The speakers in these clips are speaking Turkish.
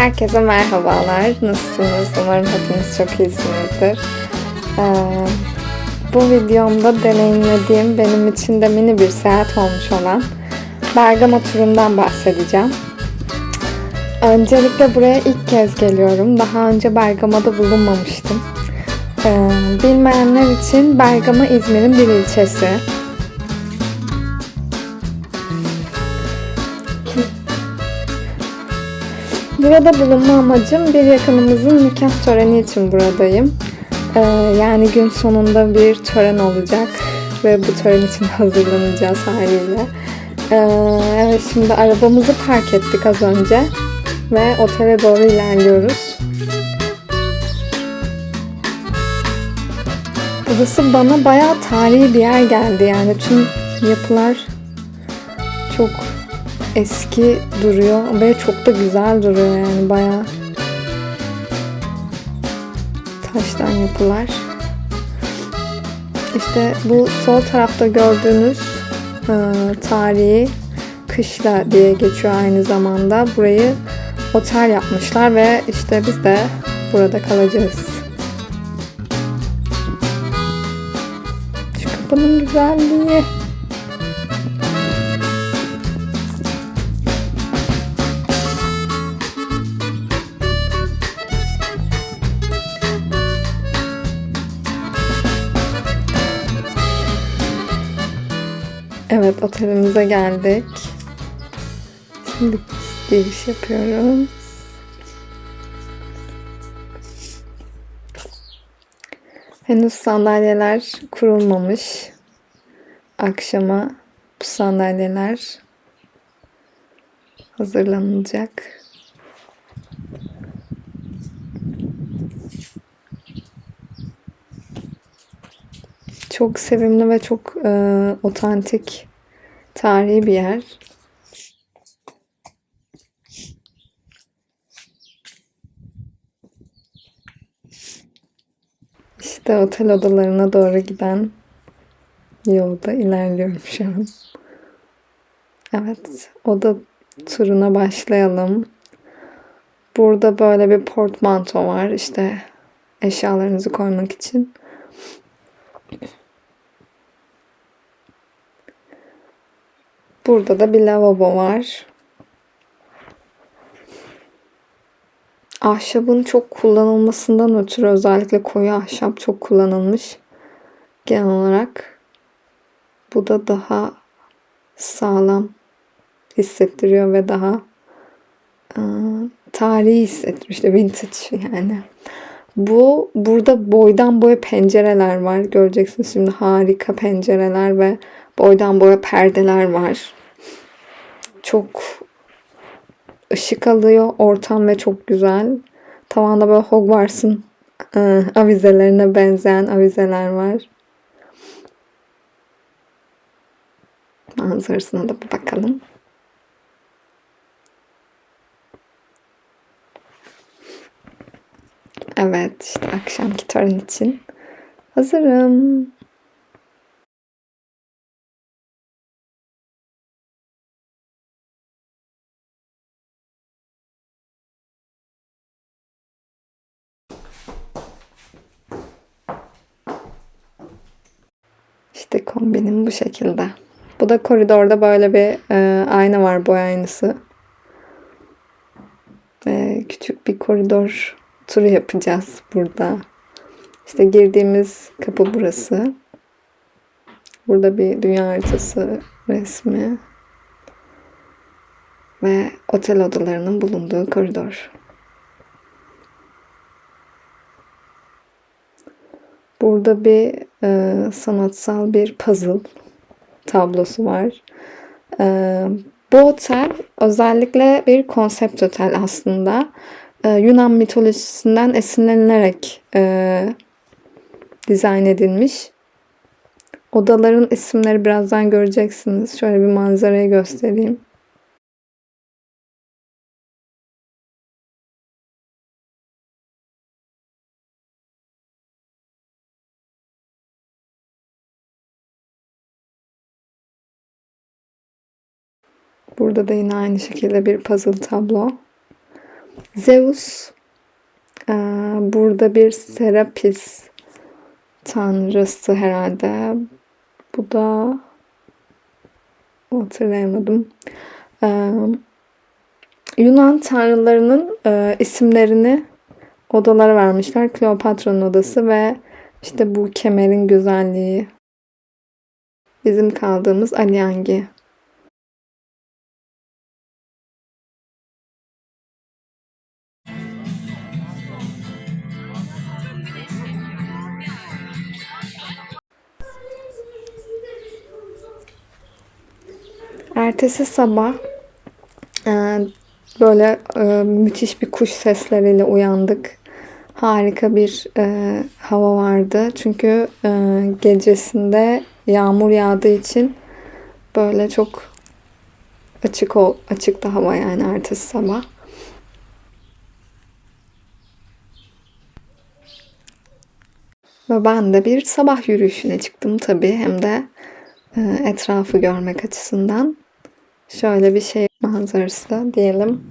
Herkese merhabalar. Nasılsınız? Umarım hepiniz çok iyisinizdir. Ee, bu videomda deneyimlediğim benim için de mini bir seyahat olmuş olan Bergama turundan bahsedeceğim. Öncelikle buraya ilk kez geliyorum. Daha önce Bergama'da bulunmamıştım. Ee, bilmeyenler için Bergama İzmir'in bir ilçesi. Burada bulunma amacım bir yakınımızın nikah töreni için buradayım. Ee, yani gün sonunda bir tören olacak ve bu tören için hazırlanacağız haliyle. Ee, evet şimdi arabamızı park ettik az önce ve otele doğru ilerliyoruz. Burası bana bayağı tarihi bir yer geldi yani tüm yapılar çok eski duruyor ve çok da güzel duruyor yani bayağı taştan yapılar. İşte bu sol tarafta gördüğünüz e, tarihi kışla diye geçiyor aynı zamanda. Burayı otel yapmışlar ve işte biz de burada kalacağız. Şu kapının güzelliği. Evet otelimize geldik. Şimdi giriş yapıyorum. Henüz sandalyeler kurulmamış. Akşama bu sandalyeler hazırlanacak. Çok sevimli ve çok e, otantik, tarihi bir yer. İşte otel odalarına doğru giden yolda ilerliyorum şu an. Evet, oda turuna başlayalım. Burada böyle bir portmanto var. İşte eşyalarınızı koymak için. Burada da bir lavabo var. Ahşabın çok kullanılmasından ötürü özellikle koyu ahşap çok kullanılmış genel olarak. Bu da daha sağlam hissettiriyor ve daha e, tarihi hissettiriyor. İşte vintage yani. Bu burada boydan boya pencereler var. Göreceksiniz şimdi harika pencereler ve boydan boya perdeler var. Çok ışık alıyor ortam ve çok güzel. Tavanda böyle Hogwarts'ın e, avizelerine benzeyen avizeler var. Manzarasına da bakalım. Evet işte akşamki tören için hazırım. İşte kombinim bu şekilde. Bu da koridorda böyle bir e, ayna var boy aynası. Ve küçük bir koridor turu yapacağız burada. İşte girdiğimiz kapı burası. Burada bir dünya haritası resmi. Ve otel odalarının bulunduğu koridor. Burada bir e, sanatsal bir puzzle tablosu var. E, bu otel özellikle bir konsept otel aslında. E, Yunan mitolojisinden esinlenilerek e, dizayn edilmiş. Odaların isimleri birazdan göreceksiniz. Şöyle bir manzarayı göstereyim. Burada da yine aynı şekilde bir puzzle tablo. Zeus e, burada bir Serapis tanrısı herhalde. Bu da hatırlayamadım. E, Yunan tanrılarının e, isimlerini odalara vermişler. Kleopatra'nın odası ve işte bu kemerin güzelliği. Bizim kaldığımız Alyangi. Ertesi sabah e, böyle e, müthiş bir kuş sesleriyle uyandık. Harika bir e, hava vardı. Çünkü e, gecesinde yağmur yağdığı için böyle çok açık ol, açıktı hava yani ertesi sabah. Ve ben de bir sabah yürüyüşüne çıktım tabii hem de e, etrafı görmek açısından. Şöyle bir şey manzarası diyelim.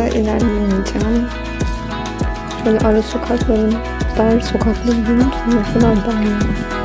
Fazla ilerleyemeyeceğim. Şöyle ara sokakların, dar sokakları görüyor musun? Ne kadar dar ya.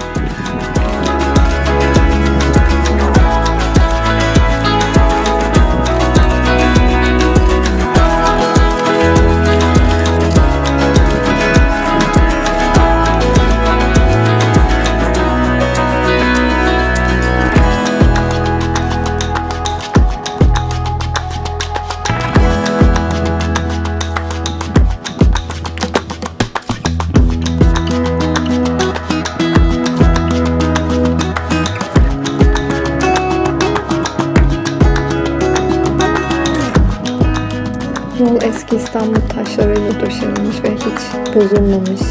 Yol eski İstanbul taşlarıyla döşenmiş ve hiç bozulmamış.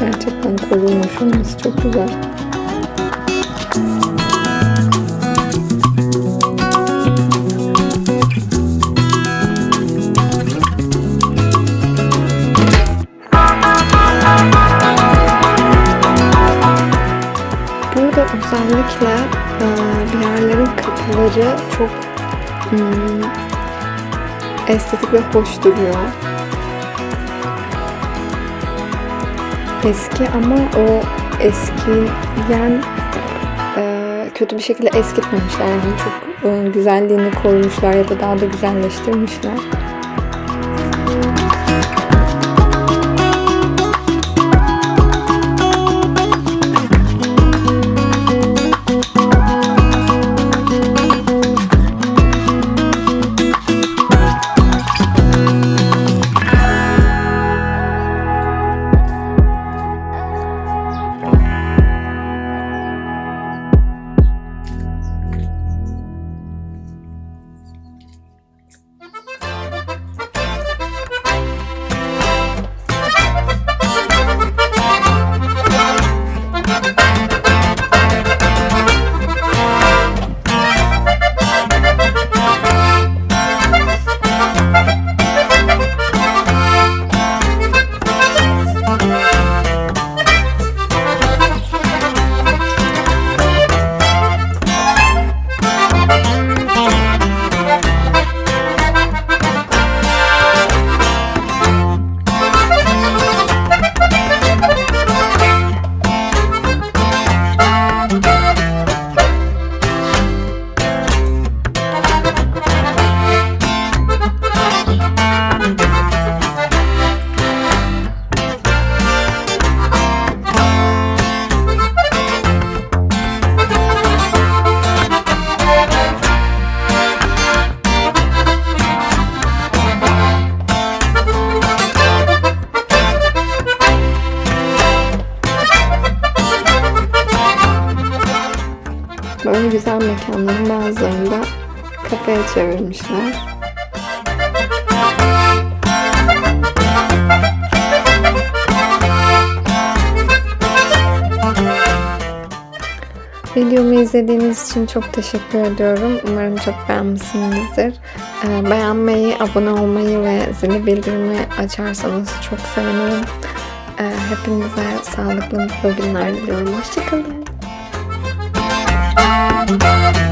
Gerçekten korunmuş olması çok güzel. Burada özellikle bir yerlerin kapıları çok hmm, estetik ve hoş duruyor. Eski ama o eskiyen e, kötü bir şekilde eskitmemişler. Yani çok e, güzelliğini korumuşlar ya da daha da güzelleştirmişler. Böyle güzel mekanların bazılarını da kafeye çevirmişler. Videomu izlediğiniz için çok teşekkür ediyorum. Umarım çok beğenmişsinizdir. Ee, Beğenmeyi, abone olmayı ve zili bildirimi açarsanız çok sevinirim. Ee, Hepinize sağlıklı, mutlu günler diliyorum. Hoşçakalın. Thank you.